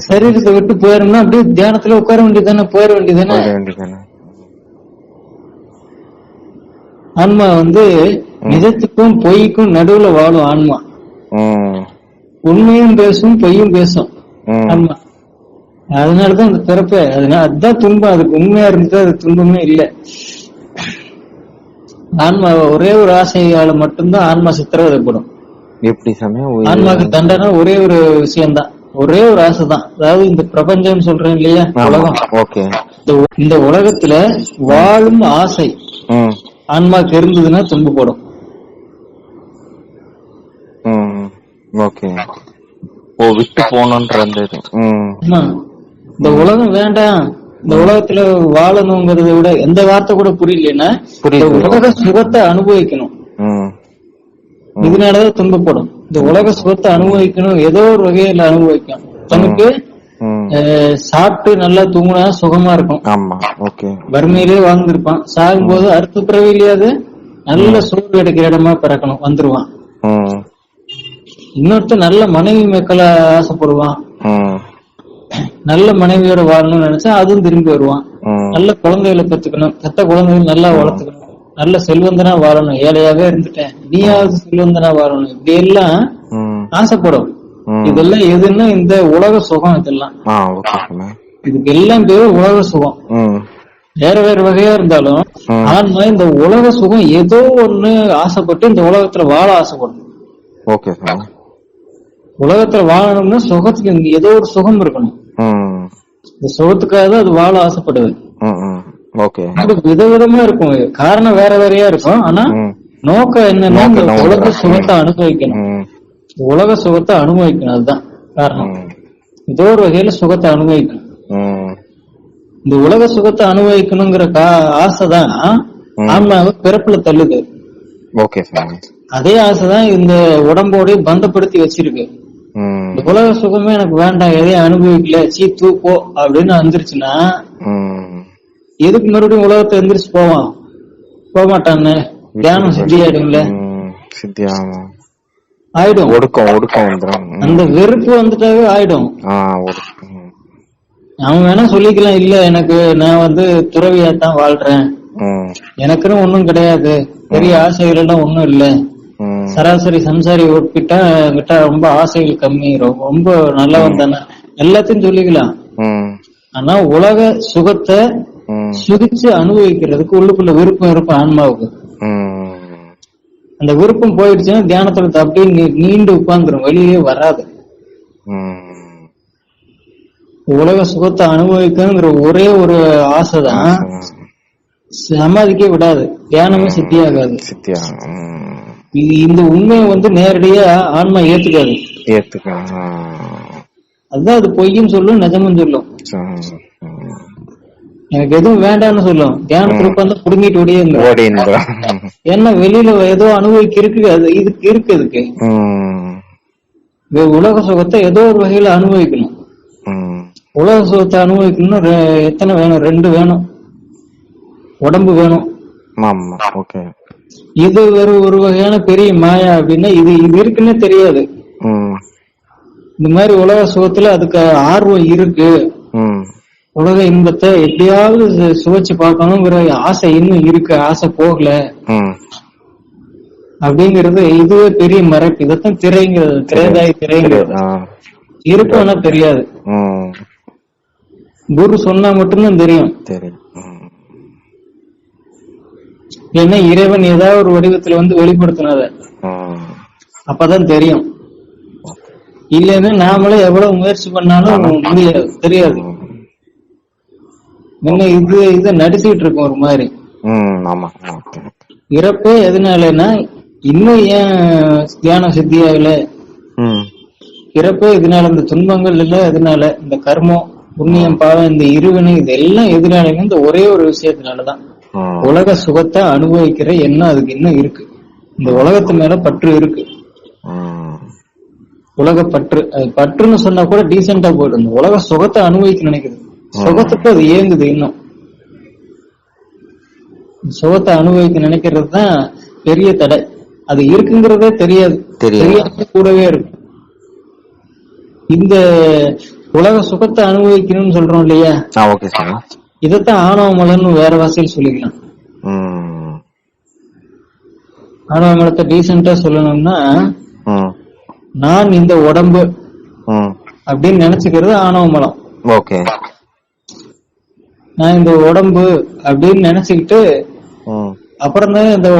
சரீரத்தை விட்டு போயிரணும்னா அப்படியே தியானத்துல உட்கார வேண்டியதானே போயிட வேண்டியதானே ஆன்மா வந்து நிஜத்துக்கும் பொய்க்கும் நடுவுல வாழும் ஆன்மா. உண்மையும் பேசும் பொய்யும் பேசும் ஆன்மா. அதனாலதான் அந்த பிறப்பே அதனால அதுதான் துன்பம். அதுக்கு உண்மையா இருந்துட்டு அது துன்பமே இல்ல. ஆன்மா ஒரே ஒரு ஆசையால மட்டும்தான் ஆன்மா சித்திரவதைப்படும். எப்படி ஆன்மாக்கு தண்டனை ஒரே ஒரு விஷயம்தான். ஒரே ஒரு ஆசை தான் அதாவது இந்த பிரபஞ்சம் சொல்றேன் இல்லையா? உலகம். ஓகே. இந்த உலகத்துல வாழும் ஆசை ஆன்மாக்கு இருந்ததுன்னா துன்பப்படும் ஓகே. ஓ விட்டு போகணுன்ற அந்த. இந்த உலகம் வேண்டாம். இந்த உலகத்துல வாழணுங்கிறத விட எந்த வார்த்தை கூட புரியலன்னா. உலக சுகத்தை அனுபவிக்கணும். இதனாலதான் துன்பப்படும் இந்த உலக சுகத்தை அனுபவிக்கணும். ஏதோ ஒரு வகையில அனுபவிக்கும் தனக்கு சாப்பிட்டு நல்லா தூங்கினா சுகமா இருக்கும். வறுமையிலே வாழ்ந்திருப்பான். சாகும்போது அடுத்த பிறவிலையாவது நல்ல சோறு கிடைக்கிற இடமா பிறக்கணும். வந்துருவான். இன்னொருத்தர் நல்ல மனைவி மேற்கொள்ள ஆசைப்படுவான். நல்ல மனைவியோட வாழணும்னு நினைச்சா அதுவும் திரும்பி வருவான். நல்ல குழந்தைகளை பெற்றுக்கணும். பெத்த குழந்தைகள் நல்லா வளர்த்துக்கணும். நல்ல செல்வந்தனா வாழணும். ஏழையாவே இருந்துட்டேன். நீயாவது செல்வந்தனா வாழணும். இப்படி எல்லாம் ஆசைப்படும். இதெல்லாம் எதுன்னா இந்த உலக சுகம் இதெல்லாம். இதுக்கு எல்லாம் பேரு உலக சுகம். வேற வேற வகையா இருந்தாலும். ஆன்மா இந்த உலக சுகம் ஏதோ ஒண்ணு ஆசைப்பட்டு இந்த உலகத்துல வாழ ஆசைப்படும் ஓகே உலகத்துல வாழணும்னா சுகத்துக்கு ஏதோ ஒரு சுகம் இருக்கணும். இந்த சுகத்துக்காக தான் அது வாழ ஆசைப்படுது. அது விதவிதமா இருக்கும். காரணம் வேற வேறையா இருக்கும். ஆனா நோக்கம் என்னன்னா உலக. சுகத்தை அனுபவிக்கணும். உலக சுகத்தை அனுபவிக்கணும். அதுதான் காரணம். ஏதோ ஒரு வகையில சுகத்தை அனுபவிக்கணும். இந்த உலக சுகத்தை அனுபவிக்கணுங்கிற கா ஆசைதான். ஆன்மாவை பிறப்புல தள்ளுது. அதே ஆசைதான் இந்த உடம்போட பந்தப்படுத்தி வச்சிருக்கு. இந்த உலக சுகமே எனக்கு வேண்டாம் எதையும் அனுபவிக்கல. சீ தூப்போ அப்படின்னு வந்துருச்சுன்னா எதுக்கு மறுபடியும் உலகத்தை எந்திரிச்சு போவான்? போக மாட்டான்னு தியானம் சித்தி ஆமா. ஆயிடும். ஒடுக்கம் ஒடுக்கம் வந்துடும். அந்த வெறுப்பு வந்துட்டாவே ஆயிடும். அவன் வேணா சொல்லிக்கலாம் இல்ல எனக்கு நான் வந்து துறவியா தான் வாழ்றேன் எனக்குன்னு ஒண்ணும் கிடையாது. பெரிய ஆசைகள் எல்லாம் ஒண்ணும் இல்ல. சராசரி சம்சாரி ஒப்பிட்டா என்கிட்ட ரொம்ப ஆசைகள் கம்மி. ரொம்ப- நல்லவன் தானே. எல்லாத்தையும் சொல்லிக்கலாம். ஆனா உலக சுகத்தை ம். சுகிச்சு அனுபவிக்கிறதுக்கு உள்ளுக்குள்ள விருப்பம் இருக்கும் ஆன்மாவுக்கு. அந்த விருப்பம் போயிடுச்சுன்னா தியானத்துல அப்படியே நீண்டு உட்கார்ந்துரும் வெளியே வராது. உலக சுகத்தை அனுபவிக்கணுங்கிற ஒரே ஒரு ஆசைதான். சமாதிக்கே விடாது. தியானமே சித்தியாகாது. இந்த உண்மையை வந்து நேரடியா ஆன்மா ஏத்துக்காது. ஏத்துக்கலாம் அதுதான் அது பொய்ன்னு சொல்லும் நிஜமும் சொல்லும். எனக்கு எதுவும் வேண்டாம்னு சொல்லும். தியானத்துல உட்கார்ந்து புடுங்கிட்டு ஓடியே ஓடி ஏன்னா வெளியில ஏதோ அனுபவிக்க இருக்கு அது இதுக்கு இருக்கு அதுக்கு. உலக சுகத்தை ஏதோ ஒரு வகையில அனுபவிக்கணும். உலக சுகத்தை அனுபவிக்கணும்னா எத்தனை வேணும்? ரெண்டு வேணும். உடம்பு வேணும். இது ஒரு ஒரு வகையான பெரிய மாயா அப்படின்னா இது இது இருக்குன்னே தெரியாது. இந்த மாதிரி உலக சுகத்துல அதுக்கு ஆர்வம் இருக்கு. உலக இன்பத்தை எப்படியாவது சுவைச்சு பார்க்கணுங்கிற ஆசை இன்னும் இருக்கு. ஆசை போகல. அப்படிங்கிறது இதுவே பெரிய மறைப்பு. இதைத்தான் திரைங்கிறது. திரைதாய் திரைங்கிறது. இருக்கும் ஆனா தெரியாது. குரு சொன்னா மட்டும்தான் தெரியும். ஏன்னா இறைவன் ஏதாவது ஒரு வடிவத்துல வந்து வெளிப்படுத்தினத. அப்பதான் தெரியும். இல்லைன்னா நாமளே எவ்வளவு முயற்சி பண்ணாலும் முடியாது. தெரியாது. முன்ன இது இத நடிச்சுட்டு இருக்கோம் ஒரு மாதிரி. ஆமா இறப்பே எதனாலன்னா இன்னும் ஏன் தியானம் சித்தியாகல? ம். இறப்பே இதனால இந்த துன்பங்கள் இல்ல எதனால இந்த கர்மம் புண்ணியம் பாவம் இந்த இருவினை இதெல்லாம் எதனாலன்னு இந்த ஒரே ஒரு விஷயத்தினாலதான். உலக சுகத்தை அனுபவிக்கிற எண்ணம் அதுக்கு இன்னும் இருக்கு. இந்த உலகத்து மேல பற்று இருக்கு. உலக பற்று அது பற்றுன்னு சொன்னா கூட டீசெண்டா போயிடும். உலக சுகத்தை அனுபவிக்க நினைக்குது சுகத்துக்கு அது ஏங்குது இன்னும். சுகத்தை அனுபவிக்க நினைக்கிறது தான் பெரிய தடை. அது இருக்குங்கிறதே தெரியாது. தெரியாம கூடவே இருக்கும். இந்த உலக சுகத்தை அனுபவிக்கணும்னு சொல்றோம் இல்லையா? இதைத்தான் ஆணவ மலம்னு வேற வாசல் சொல்லிக்கலாம். ம். ஆணவ மலத்தை டீசெண்டா சொல்லணும்னா நான் இந்த உடம்பு அப்படின்னு நினைச்சுக்கிறது ஆணவ மலம் ஓகே. நான் இந்த உடம்பு அப்படின்னு நினைச்சுக்கிட்டு அப்புறம் தான் இந்த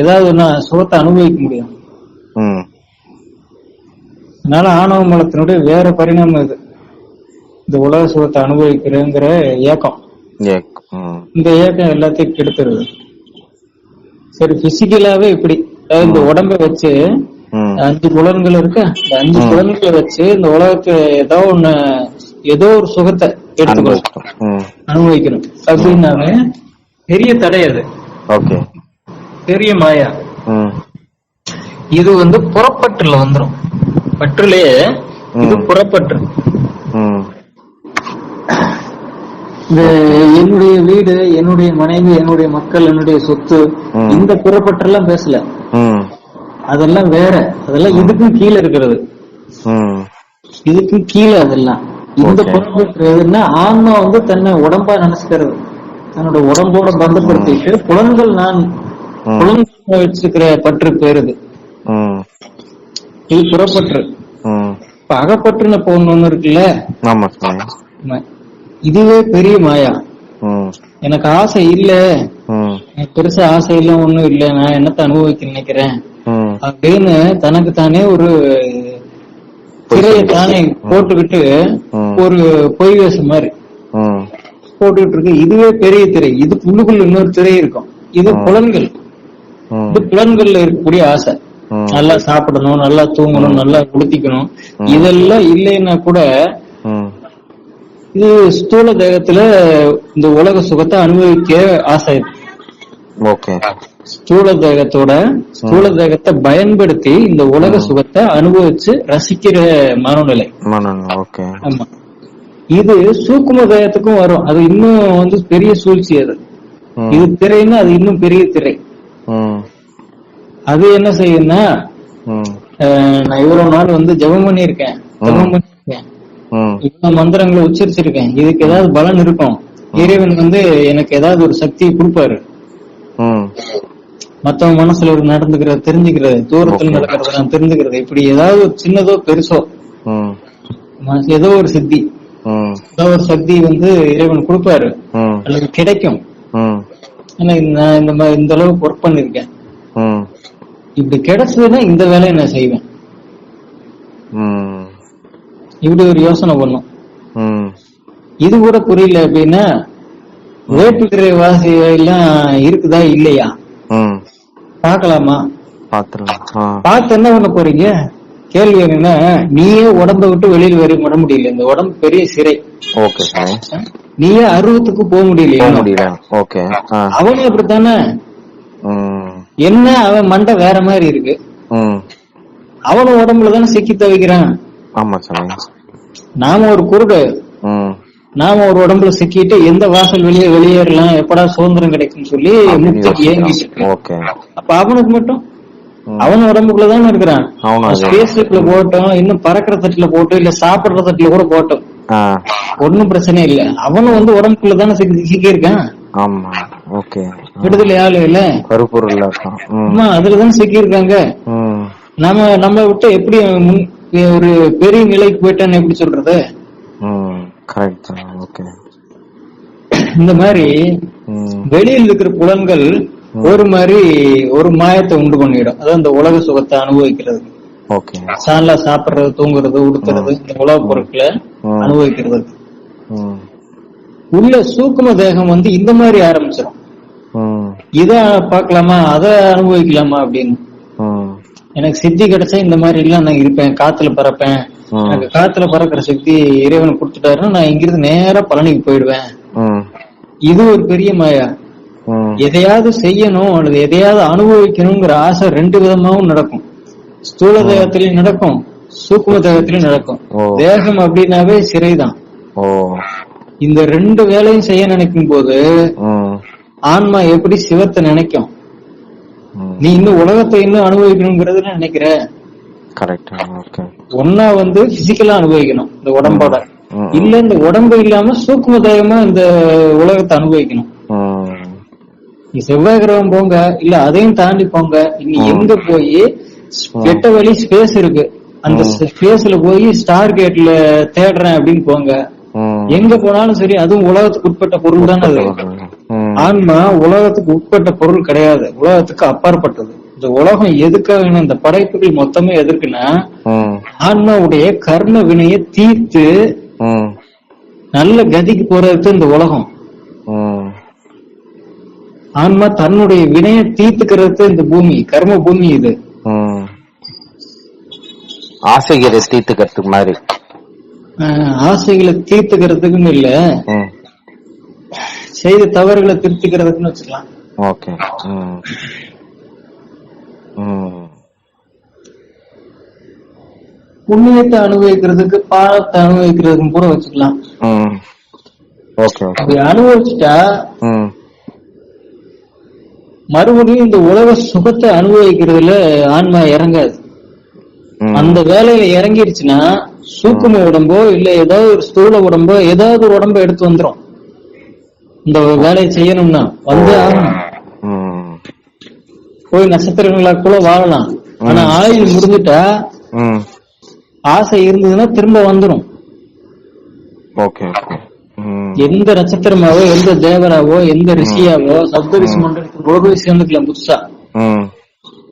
ஏதாவது நான் சுகத்தை அனுபவிக்க முடியும். அதனால ஆணவ மலத்தினுடைய வேற பரிணாமம் இது. இந்த உலக சுகத்தை அனுபவிக்கிறேங்கிற ஏக்கம். இந்த ஏக்கம் எல்லாத்தையும் கெடுத்துருது. சரி பிசிக்கலாவே இப்படி. இந்த உடம்ப வச்சு அஞ்சு புலன்கள் இருக்கு. இந்த அஞ்சு புலன்களை வச்சு இந்த உலகத்துல ஏதோ ஒண்ணு ஏதோ ஒரு சுகத்தை எடுத்துக்கணும். அனுபவிக்கணும். அப்படின்னாவே பெரிய தடை அது. ஓகே. பெரிய மாயா. இது வந்து புறப்பற்றுல வந்துரும். பற்றுலே இது. புறப்பற்று. இந்த என்னுடைய வீடு என்னுடைய மனைவி என்னுடைய மக்கள் என்னுடைய சொத்து. இந்த புறப்பற்றெல்லாம் பேசல. அதெல்லாம் வேற. அதெல்லாம் இதுக்கும் கீழே இருக்கிறது. ம். இதுக்கும் கீழே அதெல்லாம். இந்த எதுன்னா ஆன்மா வந்து தன்னை உடம்பா நினைச்சுக்கிறது. தன்னோட உடம்போட பந்தப்படுத்திட்டு புலன்கள் நான். புலன்கள் வச்சிருக்கிற பற்று பேரு இது புறப்பற்று. இப்ப அகப்பற்றுன பொண்ணு ஒண்ணு இருக்குல்ல? இதுவே பெரிய மாயா. எனக்கு ஆசை இல்ல. பெருசா ஆசை இல்ல ஒண்ணும் இல்ல. நான் என்னத்த அனுபவிக்க நினைக்கிறேன்? அப்படின்னு தனக்கு தானே ஒரு திரையை தானே போட்டுக்கிட்டு. ஒரு பொய் வேஷம் மாதிரி போட்டுக்கிட்டு இருக்கு. இதுவே பெரிய திரை. இது புல்லுக்குள்ள இன்னொரு திரை இருக்கும். இது புலன்கள். இது புலன்கள்ல இருக்கக்கூடிய ஆசை. நல்லா சாப்பிடணும் நல்லா தூங்கணும் நல்லா குளித்திக்கணும். இதெல்லாம் இல்லைன்னா கூட இது ஸ்தூல தேகத்துல இந்த உலக சுகத்தை அனுபவிக்க ஆசை. இருக்கு. ஸ்தூல தேகத்தோட ஸ்தூல தேகத்தை பயன்படுத்தி இந்த உலக சுகத்தை அனுபவிச்சு ரசிக்கிற மனநிலை. ஆமா. இது சூக்கும தேகத்துக்கும் வரும். அது இன்னும் வந்து பெரிய சூழ்ச்சி அது. இது திரைன்னா அது இன்னும் பெரிய திரை. அது என்ன செய்யும்னா நான் இவ்வளவு நாள் வந்து ஜெபம் பண்ணியிருக்கேன். ஜெபம் பண்ணியிருக்கேன். ம். இவ்வளவு மந்திரங்களை உச்சரிச்சிருக்கேன். இதுக்கு ஏதாவது பலன் இருக்கும். இறைவன் வந்து எனக்கு ஏதாவது ஒரு சக்தியை கொடுப்பாரு. மத்தவங்க மனசுல ஒரு நடந்துக்கிறது தெரிஞ்சுக்கிறது தூரத்துல நடக்கிறது நான் தெரிஞ்சுக்கிறது இப்படி ஏதாவது ஒரு சின்னதோ பெருசோ ஏதோ ஒரு சித்தி ஏதோ ஒரு சக்தி வந்து இறைவன் கொடுப்பாரு. அல்லது கிடைக்கும். நான் இந்த மாதிரி இந்த அளவுக்கு ஒர்க் பண்ணிருக்கேன். இப்படி கிடைச்சதுன்னா இந்த வேலையை நான் செய்வேன். இப்படி ஒரு யோசனை பண்ணும். இது கூட புரியல அப்படின்னா வேட்டுக்கிற வாசி எல்லாம் இருக்குதா இல்லையா? ம். பார்க்கலாமா? பாத்துடலாம் பார்த்து என்ன பண்ண போறீங்க? கேள்வி என்னன்னா நீயே உடம்ப விட்டு வெளியில வர வர முடியல. இந்த உடம்பு பெரிய சிறை. ஓகே நீயே அருவத்துக்கு போக முடியல. முடியல. ஓகே அவனும் அப்படித்தானே? என்ன? அவன் மண்டை வேற மாதிரி இருக்கு. அவனும் உடம்புல தானே சிக்கி தவிக்கிறான். ஆமா சாமி. நாம ஒரு குருடு. நாம ஒரு உடம்புல சிக்கிட்டு எந்த வாசல் வெளியே வெளியேறலாம் எப்படா சுதந்திரம் கிடைக்கும்னு சொல்லி முக்திக்கு ஏங்கிட்டு இருக்கு. ஓகே. அப்ப அவனுக்கு மட்டும். அவன் உடம்புக்குள்ள தானே இருக்கிறான். ஸ்பேஸ் ஷிப்ல போட்டோம் இன்னும் பறக்கிற தட்டுல போட்டு இல்ல சாப்பிடுற தட்டுல கூட போட்டோம். ஒண்ணும் பிரச்சனை இல்ல. அவனும் வந்து உடம்புக்குள்ள தானே சிக்கி இருக்கான் ஆமா. ஓகே. விடுதலை ஆளு இல்ல. கருப்பொருள் இருக்கான் ம். அம்மா அதுலதான் சிக்கி இருக்காங்க நம்ம நம்ம விட்டு எப்படி ஒரு பெரிய நிலைக்கு போயிட்டான்னு எப்படி சொல்றது? கரெக்ட் ஓகே இந்த மாதிரி வெளியில் இருக்கிற புலன்கள் ஒரு மாதிரி ஒரு மாயத்தை உண்டு பண்ணிடும். அதான் இந்த உலக சுகத்தை அனுபவிக்கிறது. சாலா சாப்பிடுறது தூங்குறது உடுத்துறது இந்த உலக பொருட்களை. அனுபவிக்கிறது. உள்ள சூக்கும தேகம் வந்து இந்த மாதிரி ஆரம்பிச்சிடும் இத பார்க்கலாமா? அதை அனுபவிக்கலாமா அப்படின்னு. எனக்கு சித்தி கிடைச்சா இந்த மாதிரி எல்லாம் நான் இருப்பேன் காத்துல பறப்பேன். எனக்கு காத்துல பறக்கிற சக்தி இறைவன் கொடுத்துட்டாருன்னா நான் இங்கிருந்து நேரா பழனிக்கு போயிடுவேன். இது ஒரு பெரிய மாயா. எதையாவது செய்யணும் அல்லது எதையாவது அனுபவிக்கணுங்கிற ஆசை ரெண்டு விதமாவும் நடக்கும். ஸ்தூல தேகத்திலயும் நடக்கும் சூக்கும தேகத்திலயும் நடக்கும். தேகம் அப்படின்னாவே சிறைதான். இந்த ரெண்டு வேலையும் செய்ய நினைக்கும் போது ஆன்மா எப்படி சிவத்தை நினைக்கும்? நீ இன்னும் உலகத்தை இன்னும் அனுபவிக்கணுங்கிறது நினைக்கிற? கரெக்ட் ஓகே ஒன்னா வந்து பிசிக்கலா அனுபவிக்கணும் இந்த உடம்போட. இல்ல இந்த உடம்பு இல்லாம சூக்கும தேகமா இந்த உலகத்தை அனுபவிக்கணும். நீ செவ்வாய் கிரகம் போங்க இல்ல அதையும் தாண்டி போங்க நீ எங்க போய் வெட்ட வழி ஸ்பேஸ் இருக்கு. அந்த ஸ்பேஸ்ல போய் ஸ்டார் கேட்ல தேடுறேன் அப்படின்னு போங்க. எங்க போனாலும் சரி அதுவும் உலகத்துக்கு உட்பட்ட பொருள் தானே அது. ஆன்மா உலகத்துக்கு உட்பட்ட பொருள் கிடையாது. உலகத்துக்கு அப்பாற்பட்டது. இந்த உலகம் எதுக்காக? இந்த படைப்புகள் மொத்தமே எதற்குன்னா ம், ஆன்மாவுடைய கர்ம வினையை தீர்த்து நல்ல கதிக்கு போறதுக்கு இந்த உலகம். ஆன்மா தன்னுடைய வினையை தீர்த்துக்கிறது இந்த பூமி கர்ம பூமி இது. ஆசைகளை தீர்த்துக்கிறதுக்கு மாதிரி. ஆசைகளை தீர்த்துக்கிறதுக்குன்னு இல்ல. செய்த தவறுகளை திருத்திக்கிறதுக்குன்னு வச்சுக்கலாம். ஓகே. புண்ணியத்தை அனுபவிக்கிறதுக்கு பாவத்தை அனுபவிக்கிறதுக்கும் கூட வச்சுக்கலாம். அப்படி அனுபவிச்சுட்டா மறுபடியும் இந்த உலக சுகத்தை அனுபவிக்கிறதுல ஆன்மா இறங்காது. அந்த வேலையில இறங்கிருச்சுன்னா சூக்கும உடம்போ இல்ல ஏதாவது ஒரு ஸ்தூல உடம்போ ஏதாவது ஒரு உடம்போ எடுத்து வந்துரும். இந்த வேலையை செய்யணும்னா வந்து ஆகணும். போய் நட்சத்திரங்களா கூட வாழலாம். ஆனா ஆயுள் முடிஞ்சுட்டா. ஆசை இருந்ததுன்னா திரும்ப வந்துரும். Okay okay. ம், எந்த நட்சத்திரமாவோ எந்த தேவராவோ எந்த ரிஷியாவோ சப்தரிஷி மண்டலத்துக்கு போய் சேர்ந்துக்கலாம் புதுசா.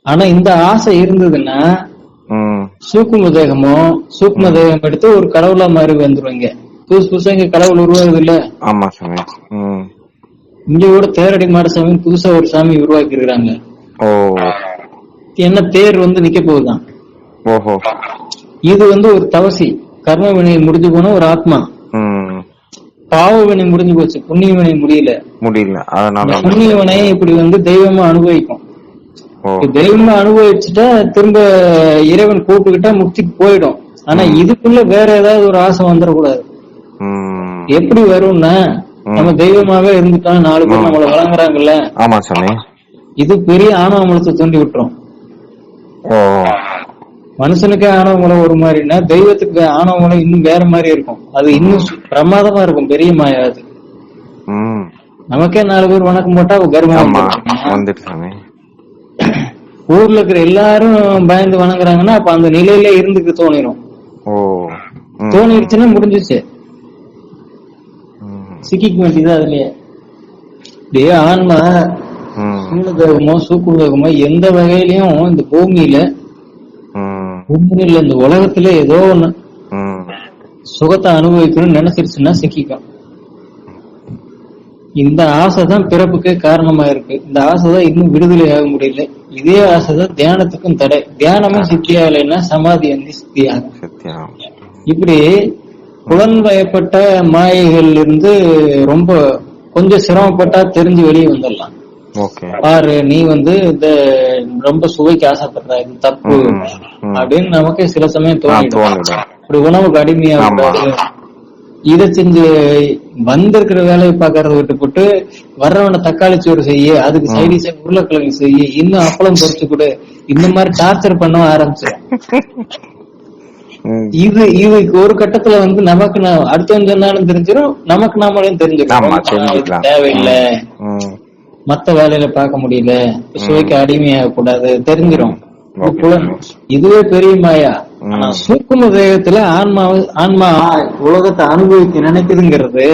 ஆனா இந்த ஆசை இருந்ததுன்னா. சூக்கும தேகமோ சூக்கும தேகம் எடுத்து ஒரு கடவுளா மாறி வந்துருவீங்க. புதுசு புதுசா இங்க கடவுள் உருவாகுது இல்ல ஆமா சாமி. இங்க கூட தேரடி மாட சாமி புதுசா ஒரு சாமி உருவாக்கி இருக்காங்க ஓ. என்ன தேர் வந்து நிக்க போகுதான் ஓஹோ. இது வந்து ஒரு தவசி. கர்ம வினை முடிஞ்சு போன ஒரு ஆத்மா. பாவ வினை முடிஞ்சு போச்சு. புண்ணிய வினை முடியல. முடியல. அதனால புண்ணிய வினை இப்படி வந்து தெய்வமா அனுபவிக்கும். தெய்வமா அனுபவிச்சுட்டா திரும்ப இறைவன் கூப்பிட்டுக்கிட்டா முக்திக்கு போயிடும். ஆனா இதுக்குள்ள வேற ஏதாவது ஒரு ஆசை வந்துடக்கூடாது. எப்படி வரும்னா நம்ம தெய்வமாவே இருந்துட்டோம் நாலு பேர் நம்மள வழங்குறாங்கல்ல? ஆமா சாமி. இது பெரிய ஆணவமலத்தை தூண்டி விட்டுரும். மனுஷனுக்கே ஆணவமலம் ஒரு மாதிரினா தெய்வத்துக்கு ஆணவமலம் இன்னும் வேற மாதிரி இருக்கும். அது இன்னும் பிரமாதமா இருக்கும் பெரிய மாயா அது. நமக்கே நாலு பேர் வணக்கம் போட்டா கர்வம் ஊர்ல இருக்கிற எல்லாரும் பயந்து வணங்குறாங்கன்னா அப்ப அந்த நிலையில இருந்துக்கு தோணிரும். தோணிருச்சுன்னா முடிஞ்சிச்சு. சிக்கிக்க வேண்டியது அதுலயே. ஆன்மா ம். சூழதேகமோ சூக்குதேகமோ எந்த வகையிலயும் இந்த பூமியில. பூமியில இந்த உலகத்துல ஏதோ ஒண்ணு. சுகத்தை அனுபவிக்கணும்னு நினைச்சிருச்சுன்னா சிக்கிக்கும். இந்த ஆசை தான் பிறப்புக்கே காரணமா இருக்கு இந்த ஆசை தான் இன்னும் விடுதலை ஆக முடியல. இதே ஆசை தான் தியானத்துக்கும் தடை. தியானமும் சித்தியாகலைன்னா சமாதி வந்து சித்தியாகும். சத்தியம் இப்படி புலன்வயப்பட்ட மாயைகள்ல இருந்து ரொம்ப கொஞ்சம் சிரமப்பட்டா தெரிஞ்சு வெளியே வந்துடலாம். பாரு நீ வந்து இந்த ரொம்ப சுவைக்கு ஆசைப்படுற இது தப்பு. அப்படின்னு நமக்கே சில சமயம் தோணிடும் இப்படி உணவுக்கு அடிமையா. இதை செஞ்சு வந்திருக்கிற வேலையை பாக்கறத விட்டு போட்டு வர்றவன தக்காளி சோறு செய்ய அதுக்கு சைடிஷா உருளைக்கிழங்கு செய்ய இன்னும் அப்பளம் பொரிச்சு கொடு இந்த மாதிரி டார்ச்சர் பண்ண ஆரம்பிச்சிடும். இது இதுக்கு ஒரு கட்டத்துல வந்து நமக்கு நான் அடுத்தவன் சொன்னாலும் தெரிஞ்சிடும் நமக்கு நாமளையும் இது தெரிஞ்சுக்கலாம். தேவையில்லை. மத்த வேலையில பார்க்க முடியல. சுவைக்கு அடிமையாக கூடாது. தெரிஞ்சிடும். இதுவே பெரிய மாயா. ஆனா சூக்கும தேகத்துல ஆன்மா ஆன்மா உலகத்தை அனுபவிக்க நினைக்குதுங்கிறது.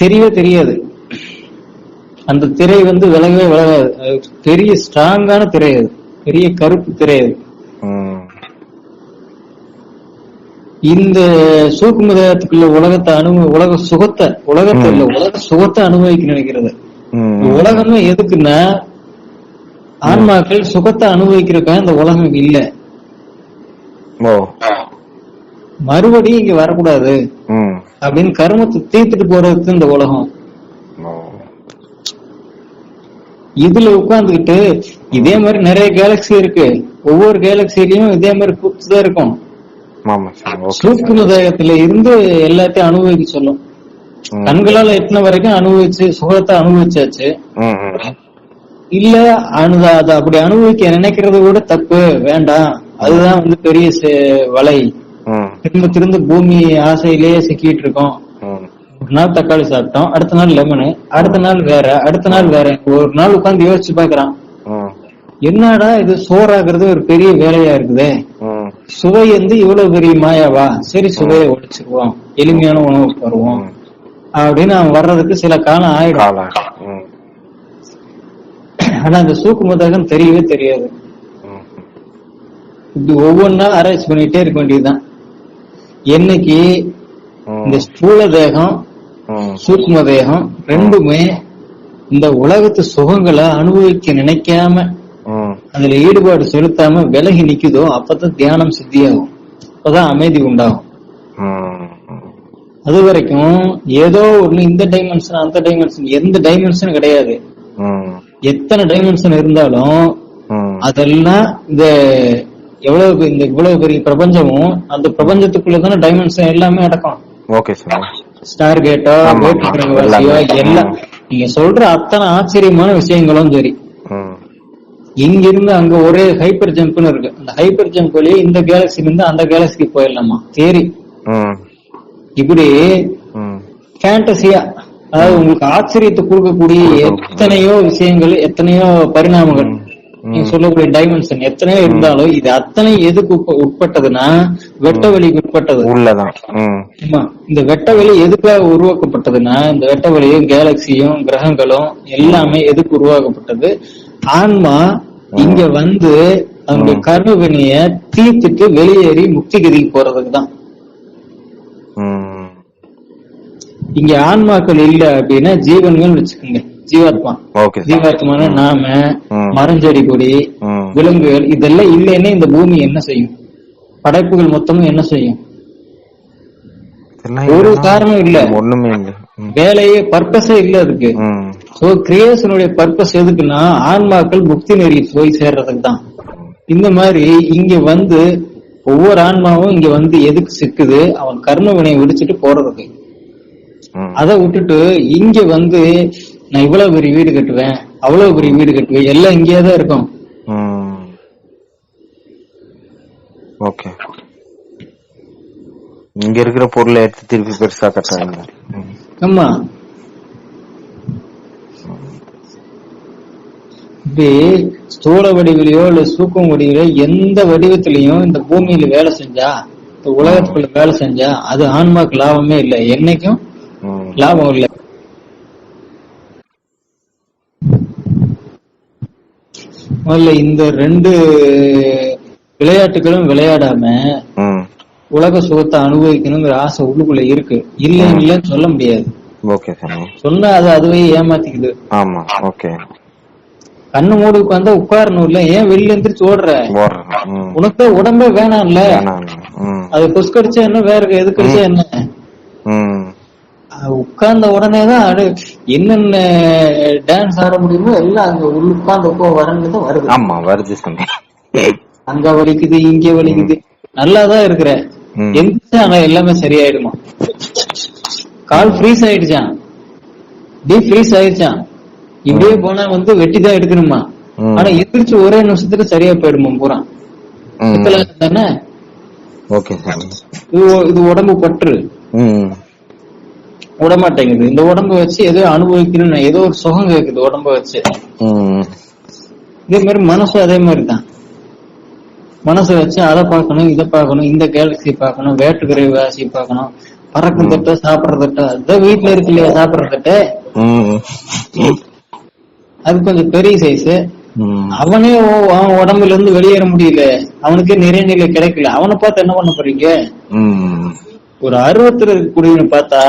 தெரியவே தெரியாது. அந்த திரை வந்து விலகவே விலகாது. பெரிய ஸ்ட்ராங்கான திரை அது. பெரிய கருப்பு திரை அது. இந்த சூக்கும தேகத்துக்குள்ள உலகத்தை அனு உலக சுகத்தை உலகத்தை இல்ல உலக சுகத்தை அனுபவிக்க நினைக்கிறது. உலகமே எதுக்குன்னா ஆன்மாக்கள் சுகத்தை அனுபவிக்கிறதுக்காக இந்த உலகம் இல்ல. மறுபடியும் இங்க வரக்கூடாது. அப்படின்னு கர்மத்தை தீர்த்துட்டு போறதுக்கு இந்த உலகம். இதுல உட்கார்ந்துகிட்டு இதே மாதிரி நிறைய கேலக்சி இருக்கு. ஒவ்வொரு கேலக்சிலையும் இதே மாதிரி கூத்து தான் இருக்கும். தேகத்துல இருந்து எல்லாத்தையும் அனுபவிக்க சொல்லும். கண்களால எட்டின வரைக்கும் அனுபவிச்சு சுகத்தை அனுபவிச்சாச்சு. இல்ல அனு அதை அப்படி அனுபவிக்க நினைக்கிறது கூட தப்பு வேண்டாம். அதுதான் வந்து பெரிய வலை. திரும்ப திரும்ப பூமி ஆசையிலேயே சிக்கிட்டு இருக்கோம். ஒரு நாள் தக்காளி சாப்பிட்டோம் அடுத்த நாள் லெமனு அடுத்த நாள் வேற அடுத்த நாள் வேற. ஒரு நாள் உட்கார்ந்து யோசிச்சு பாக்குறான் என்னடா இது சோறாக்குறது ஒரு பெரிய வேலையா இருக்குதே. சுவை வந்து இவ்வளவு பெரிய மாயாவா? சரி சுவையை ஒழிச்சிருவோம். எளிமையான உணவுக்கு வருவோம். அப்படின்னு அவன் வர்றதுக்கு சில காலம் ஆயிடும். ஆனா அந்த சூக்குமதகம் தெரியவே தெரியாது. இப்படி ஒவ்வொன்னா ஆராய்ச்சி பண்ணிட்டே இருக்க வேண்டியதுதான். என்னைக்கு இந்த ஸ்தூல தேகம் சூக்ம தேகம் ரெண்டுமே இந்த உலகத்து சுகங்களை அனுபவிக்க நினைக்காம அதுல ஈடுபாடு செலுத்தாம விலகி நிக்குதோ அப்பதான் தியானம் சித்தியாகும். அப்பதான் அமைதி உண்டாகும். அது வரைக்கும் ஏதோ ஒண்ணு இந்த டைமென்ஷன் அந்த டைமென்ஷன் எந்த டைமென்ஷன் கிடையாது. எத்தனை டைமென்ஷன் இருந்தாலும் அதெல்லாம் இந்த எவ்வளவு இந்த இவ்வளவு பெரிய பிரபஞ்சமும் அந்த பிரபஞ்சத்துக்குள்ளதான டைமென்ஷன் எல்லாமே அடக்கம். Okay sir. ஸ்டார் கேட்டோ எல்லாமே. நீங்க சொல்ற அத்தனை ஆச்சரியமான விஷயங்களும் சரி. இங்க இருந்து அங்க ஒரே ஹைப்பர் ஜம்ப்னு இருக்கு. அந்த ஹைப்பர் ஜம்ப் வழியே இந்த கேலக்சில இருந்து அந்த கேலக்சிக்கு போயிடலாமா? தேரி இப்படி ஃபேண்டசியா அதாவது உங்களுக்கு ஆச்சரியத்தை கொடுக்கக்கூடிய எத்தனையோ விஷயங்கள் எத்தனையோ பரிணாமங்கள். நீங்க சொல்லக்கூடிய டைமென்ஷன் எத்தனையோ இருந்தாலும் இது அத்தனை எதுக்கு உட்ப- உட்பட்டதுன்னா வெட்ட வெளிக்கு உட்பட்டது. உள்ளதான். இந்த வெட்ட வெளி எதுக்காக உருவாக்கப்பட்டதுன்னா இந்த வெட்ட வெளியும் கேலக்சியும் கிரகங்களும் எல்லாமே எதுக்கு உருவாக்கப்பட்டது? ஆன்மா இங்க வந்து அவனுடைய கர்மவினைய தீர்த்துட்டு வெளியேறி முக்தி கதிக்கு போறதுக்கு தான். இங்க ஆன்மாக்கள் இல்ல அப்படின்னா ஜீவன்கள் வச்சுக்கோங்க. ஜீவாத்மா. ஜீவாத்மான நாம. மரஞ்செடி கொடி விலங்குகள் இதெல்லாம் இல்லைன்னா இந்த பூமி என்ன செய்யும்? படைப்புகள் மொத்தமும் என்ன செய்யும்? ஒரு காரணம் இல்ல. ஒண்ணுமே இல்லை. வேலையே பர்பஸே இல்ல அதுக்கு. சோ கிரியேஷனுடைய பர்பஸ் எதுக்குன்னா ஆன்மாக்கள் முக்தி நெறி போய் சேர்றதுக்கு தான். இந்த மாதிரி இங்க வந்து ஒவ்வொரு ஆன்மாவும் இங்க வந்து எதுக்கு சிக்குது அவன் கர்ம வினையை விடுச்சிட்டு போறதுக்கு. அதை விட்டுட்டு இங்க வந்து நான் இவ்வளவு பெரிய வீடு கட்டுவேன் அவ்வளவு பெரிய வீடு கட்டுவேன் எல்லாம் இங்கேயே தான் இருக்கும். ஓகே. இங்க இருக்கிற பொருளை எடுத்து திருப்பி பெருசா கட்டுறாங்க. ஆமா. இப்படி ஸ்தூல வடிவிலையோ இல்ல சூக்கம் வடிவிலோ எந்த வடிவத்திலையும் இந்த பூமியில வேலை செஞ்சா இந்த உலகத்துக்குள்ள வேலை செஞ்சா அது ஆன்மாக்கு லாபமே இல்லை. என்னைக்கும் லாபம் இல்லை. முதல்ல இந்த ரெண்டு விளையாட்டுகளும் விளையாடாம உலக சுகத்தை அனுபவிக்கணுங்கிற ஆசை உள்ளுக்குள்ள இருக்கு. இல்ல இல்லன்னு சொல்ல முடியாது. சொன்னா அது அதுவே ஏமாத்திக்குது. ஆமா ஓகே. கண்ணு மூடி உட்காந்தா உட்காரணும் இல்ல. ஏன் வெளியில எந்திரிச்சு ஓடுற? உனக்கு உடம்பே வேணாம்ல. அது புஷ் கடிச்சா என்ன? வேற எது கடிச்சா என்ன? உட்கார்ந்த உடனே தான் என்னென்ன டான்ஸ் ஆட முடியுமோ எல்லாம் அங்க உள்ள உட்கார்ந்து தான் வருது. ஆமா வருது அங்க வலிக்குது இங்க வலிக்குது. நல்லாதான் இருக்கிற. எந்திரிச்சா ஆனா எல்லாமே சரியாயிடுமா. கால் ஃப்ரீஸ் ஆயிடுச்சான் டீப் ஃப்ரீஸ் ஆயிடுச்சான் இப்படியே போனா வந்து வெட்டி தான் எடுக்கணுமா. ஆனா எந்திரிச்சு ஒரே நிமிஷத்துல சரியா போயிடுமா பூரா? தானே இது இது உடம்பு பற்று. விடமாட்டேங்குது. இந்த உடம்ப வச்சு ஏதோ அனுபவிக்கணும்னு ஏதோ ஒரு சுகம் கேக்குது உடம்ப வச்சு. இதே மாதிரி மனசு அதே மாதிரி தான் மனசை வச்சு அதை பார்க்கணும் இதை பார்க்கணும் இந்த கேலக்சி பார்க்கணும் வேட்டுக்கிறை வாசி பார்க்கணும் பறக்கும் தட்டை சாப்பிடுற தட்டை அதான் வீட்டுல இருக்கு இல்லையா சாப்பிடுற தட்டை? அது கொஞ்சம் பெரிய சைஸ் அவனே அவன் உடம்புல இருந்து வெளியேற முடியல. அவனுக்கே நிறைநிலை கிடைக்கல. அவனை பார்த்து என்ன பண்ண போறீங்க? ஒரு அருவத்துல இருக்கக்கூடியவனை பார்த்தா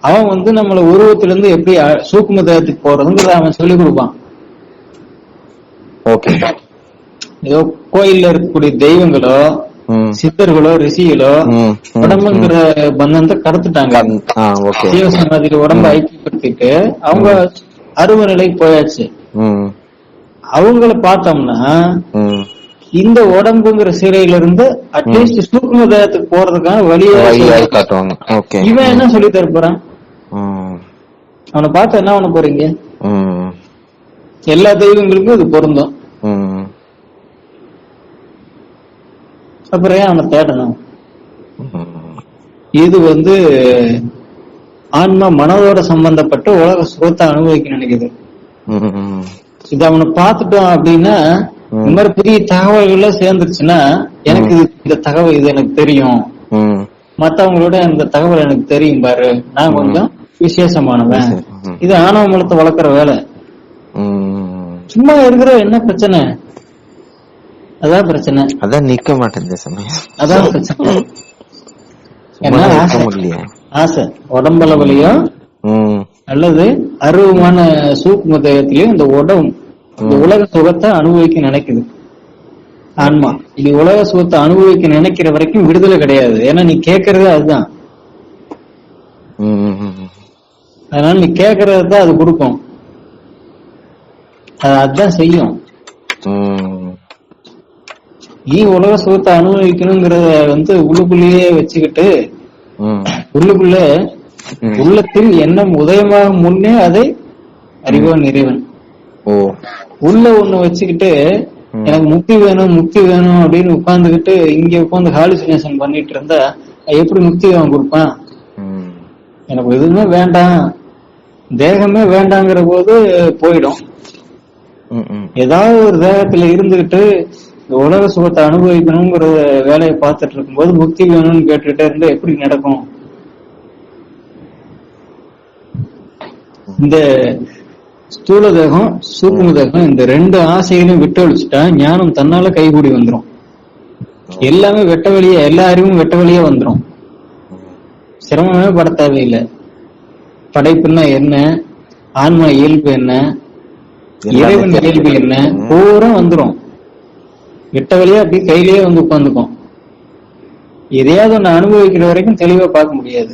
அவன் வந்து நம்மள உருவத்துல இருந்து எப்படி அ- சூக்கும தேகத்துக்கு போறதுங்கிறத அவன் சொல்லி கொடுப்பான். ஓகே. ஏதோ கோயில்ல இருக்கக்கூடிய தெய்வங்களோ சித்தர்களோ ரிஷிகளோ உடம்புங்கிற பந்தத்தை கடத்துட்டாங்க. ஜீவசமாதிரி உடம்ப ஐக்கியப்படுத்திட்டு அவங்க அருவ நிலைக்கு போயாச்சு அவங்கள பார்த்தோம்னா இந்த உடம்புங்கிற சிறையில இருந்து அட்லீஸ்ட் சூக்ம தேகத்துக்கு போறதுக்கான வழியை காட்டுவாங்க. இவன் என்ன சொல்லி தர போறான்? ம். அவனை பார்த்து என்ன பண்ண போறீங்க? எல்லா தெய்வங்களுக்கும் இது பொருந்தும். அப்புறம் ஏன் அவனை தேடணும். இது வந்து ஆன்மா மனதோட சம்பந்தப்பட்ட உலக சுகத்தை அனுபவிக்க நினைக்குது. இது அவனை பார்த்துட்டோம் அப்படின்னா. இந்த மாதிரி புதிய தகவல்கள் சேர்ந்துருச்சுன்னா எனக்கு இந்த தகவல் இது எனக்கு தெரியும். மத்தவங்களோட இந்த தகவல் எனக்கு தெரியும் பாரு. நான் கொஞ்சம் விசேஷமானவன். இது ஆணவ மலத்தை வளர்க்குற வேலை. சும்மா இருக்கிற என்ன பிரச்சனை? அதான் பிரச்சனை. அதான் நிக்க சமயம். அதான் பிரச்சனை. ஆசை? உடம்பளவுலயோ. அல்லது அருவமான சூக்ம தேகத்திலயும் இந்த உடம்பு இந்த உலக சுகத்தை அனுபவிக்க நினைக்குது ஆன்மா இது உலக சுகத்தை அனுபவிக்க நினைக்கிற வரைக்கும் விடுதலை கிடையாது ஏன்னா நீ கேட்கறது அதுதான். அதனால நீ கேட்கறது தான் அது கொடுக்கும் அது அதுதான் செய்யும். நீ உலக சுகத்தை அனுபவிக்கணுங்கிறத வந்து உள்ளுக்குள்ளேயே வச்சுக்கிட்டு. உள்ளுக்குள்ள. உள்ளத்தில் எண்ணம் உதயமாகும் முன்னே அதை அறிவான் இறைவன் ஓ உள்ள ஒண்ணு வச்சுக்கிட்டு. எனக்கு முக்தி வேணும் முக்தி வேணும் அப்படின்னு உட்கார்ந்துகிட்டு இங்க உட்கார்ந்து ஹாலுசினேஷன் பண்ணிட்டு இருந்தா எப்படி முக்தி அவன் கொடுப்பான். எனக்கு எதுவுமே வேண்டாம் தேகமே வேண்டாங்கிற போது போயிடும். ஏதாவது ஒரு தேகத்துல இருந்துகிட்டு உலக சுகத்தை அனுபவிக்கணுங்கிற வேலையை பார்த்துட்டு இருக்கும்போது முக்தி வேணும்னு கேட்டுட்டே இருந்தா எப்படி நடக்கும் இந்த ஸ்தூல தேகம் சூக்கும தேகம் இந்த ரெண்டு ஆசைகளையும் விட்டு ஒழிச்சுட்டா ஞானம் தன்னால கைகூடி வந்துரும். எல்லாமே வெட்ட வழியா எல்லா அறிவும் வெட்ட வழியா வந்துரும். சிரமமே பட தேவையில்லை. படைப்புன்னா என்ன? ஆன்மா இயல்பு என்ன? இறைவன் இயல்பு என்ன? பூரா வந்துரும். வெட்ட வழியா அப்படியே கையிலேயே வந்து உட்காந்துக்கும். எதையாவது ஒண்ணு அனுபவிக்கிற வரைக்கும் தெளிவா பார்க்க முடியாது.